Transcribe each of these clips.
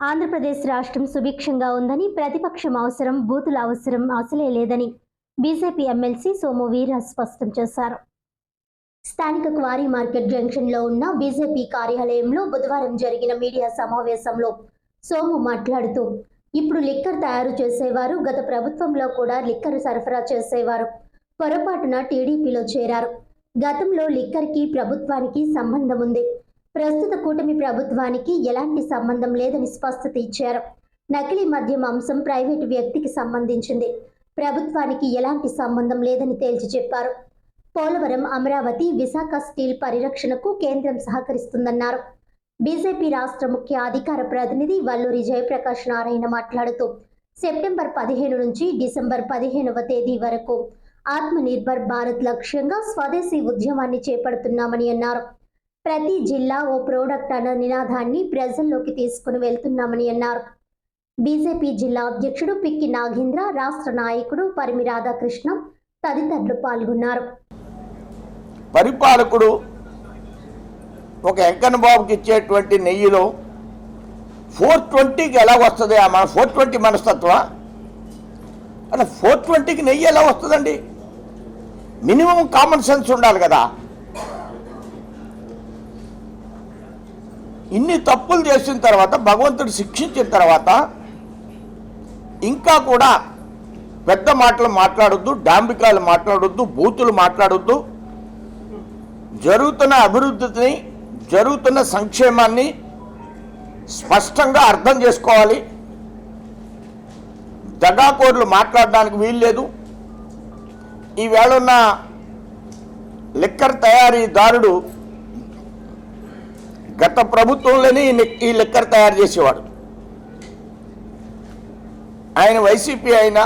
ఆంధ్రప్రదేశ్ రాష్ట్రం సుభిక్షంగా ఉందని ప్రతిపక్షం అవసరం బూతుల అవసరం అసలే లేదని బీజేపీ ఎమ్మెల్సీ సోము వీర స్పష్టం చేశారు. స్థానిక క్వారీ మార్కెట్ జంక్షన్లో ఉన్న బీజేపీ కార్యాలయంలో బుధవారం జరిగిన మీడియా సమావేశంలో సోము మాట్లాడుతూ ఇప్పుడు లిక్కర్ తయారు చేసేవారు గత ప్రభుత్వంలో కూడా లిక్కర్ సరఫరా చేసేవారు. పొరపాటున టీడీపీలో చేరారు. గతంలో లిక్కర్కి ప్రభుత్వానికి సంబంధం ఉంది. ప్రస్తుత కూటమి ప్రభుత్వానికి ఎలాంటి సంబంధం లేదని స్పష్టత ఇచ్చారు. నకిలీ మద్యం అంశం ప్రైవేటు వ్యక్తికి సంబంధించింది. ప్రభుత్వానికి ఎలాంటి సంబంధం లేదని తేల్చి చెప్పారు. పోలవరం అమరావతి విశాఖ స్టీల్ పరిరక్షణకు కేంద్రం సహకరిస్తుందన్నారు. బీజేపీ రాష్ట్ర ముఖ్య అధికార ప్రతినిధి వల్లూరి జయప్రకాష్ నారాయణ మాట్లాడుతూ సెప్టెంబర్ పదిహేను నుంచి డిసెంబర్ పదిహేనవ తేదీ వరకు ఆత్మ నిర్భర్ భారత్ లక్ష్యంగా స్వదేశీ ఉద్యమాన్ని చేపడుతున్నామని అన్నారు. ప్రతి జిల్లా ఓ ప్రోడక్ట్ అన్న నినాదాన్ని ప్రజల్లోకి తీసుకుని వెళ్తున్నామని అన్నారు. బీజేపీ జిల్లా అధ్యక్షుడు పిక్కి నాగేంద్ర రాష్ట్ర నాయకుడు పరిమి రాధాకృష్ణ తదితరులు పాల్గొన్నారు. పరిపాలకుడు ఒక వెంకన్న బాబుకి ఇచ్చేటువంటి నెయ్యిలో ఫోర్ ట్వంటీకి ఎలా వస్తుంది? ఆ మన ఫోర్ ట్వంటీ మనస్తత్వం? అలా ఫోర్ ట్వంటీకి నెయ్యి ఎలా వస్తుందండి? మినిమం కామన్ సెన్స్ ఉండాలి కదా. ఇన్ని తప్పులు చేసిన తర్వాత భగవంతుడు శిక్షించిన తర్వాత ఇంకా కూడా పెద్ద మాటలు మాట్లాడొద్దు డాంబికాలు మాట్లాడొద్దు బూతులు మాట్లాడొద్దు. జరుగుతున్న అభివృద్ధిని జరుగుతున్న సంక్షేమాన్ని స్పష్టంగా అర్థం చేసుకోవాలి. దగాకోర్లు మాట్లాడడానికి వీల్లేదు. ఈవేళ ఉన్న లిక్కర్ తయారీదారుడు గత ప్రభుత్వంలోనే ఈ లెక్కర్ లిక్కర్ తయారు చేసేవాడు. ఆయన వైసీపీ అయినా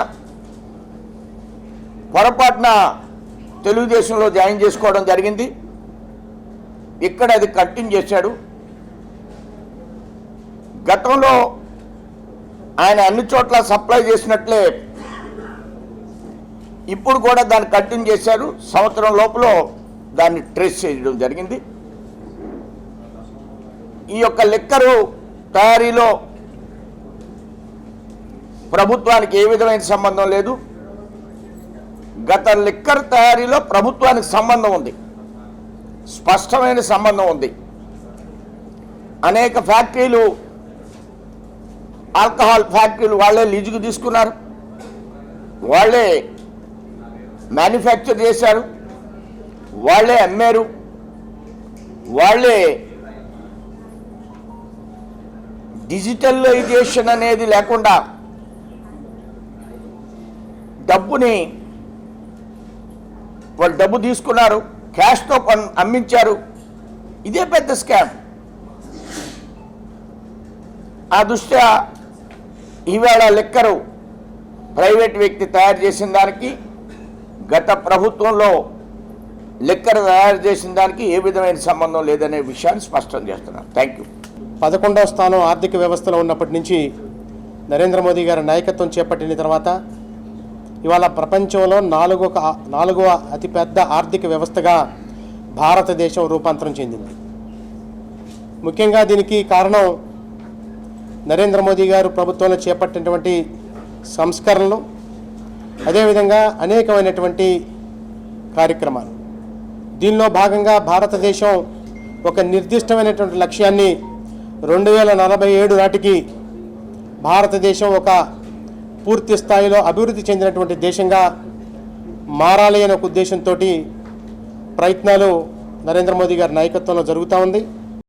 పొరపాటున తెలుగుదేశంలో జాయిన్ చేసుకోవడం జరిగింది. ఇక్కడ అది కంటిన్యూ చేశాడు. గతంలో ఆయన అన్ని చోట్ల సప్లై చేసినట్లే ఇప్పుడు కూడా దాన్ని కంటిన్యూ చేశారు. సంవత్సరం లోపల దాన్ని ట్రేస్ చేయడం జరిగింది. ఈ యొక్క లిక్కరు తయారీలో ప్రభుత్వానికి ఏ విధమైన సంబంధం లేదు. గత లిక్కర్ తయారీలో ప్రభుత్వానికి సంబంధం ఉంది. స్పష్టమైన సంబంధం ఉంది. అనేక ఫ్యాక్టరీలు ఆల్కహాల్ ఫ్యాక్టరీలు వాళ్ళే లీజుకు తీసుకున్నారు. వాళ్ళే మ్యానుఫ్యాక్చర్ చేశారు. వాళ్ళే అమ్మారు. వాళ్ళే డిజిటలైజేషన్ అనేది లేకుండా డబ్బుని వాళ్ళు డబ్బు తీసుకున్నారు క్యాష్తో అమ్మించారు. ఇదే పెద్ద స్కామ్. ఆ దృష్ట్యా ఈవేళ లెక్కరు ప్రైవేట్ వ్యక్తి తయారు చేసిన దానికి గత ప్రభుత్వంలో లెక్కరు తయారు చేసిన దానికి ఏ విధమైన సంబంధం లేదనే విషయాన్ని స్పష్టం చేస్తున్నాను థ్యాంక్ యూ పదకొండవ స్థానం ఆర్థిక వ్యవస్థలో ఉన్నప్పటి నుంచి నరేంద్ర మోదీ గారి నాయకత్వం చేపట్టిన తర్వాత ఇవాళ ప్రపంచంలో నాలుగో నాలుగవ అతిపెద్ద ఆర్థిక వ్యవస్థగా భారతదేశం రూపాంతరం చెందింది. ముఖ్యంగా దీనికి కారణం నరేంద్ర మోదీ గారు ప్రభుత్వంలో చేపట్టినటువంటి సంస్కరణలు అదేవిధంగా అనేకమైనటువంటి కార్యక్రమాలు. దీనిలో భాగంగా భారతదేశం ఒక నిర్దిష్టమైనటువంటి లక్ష్యాన్ని రెండు వేల నలభై ఏడు నాటికి భారతదేశం ఒక పూర్తి స్థాయిలో అభివృద్ధి చెందినటువంటి దేశంగా మారాలి అనే ఒక ఉద్దేశంతో ప్రయత్నాలు నరేంద్ర మోదీ గారి నాయకత్వంలో జరుగుతూ ఉంది.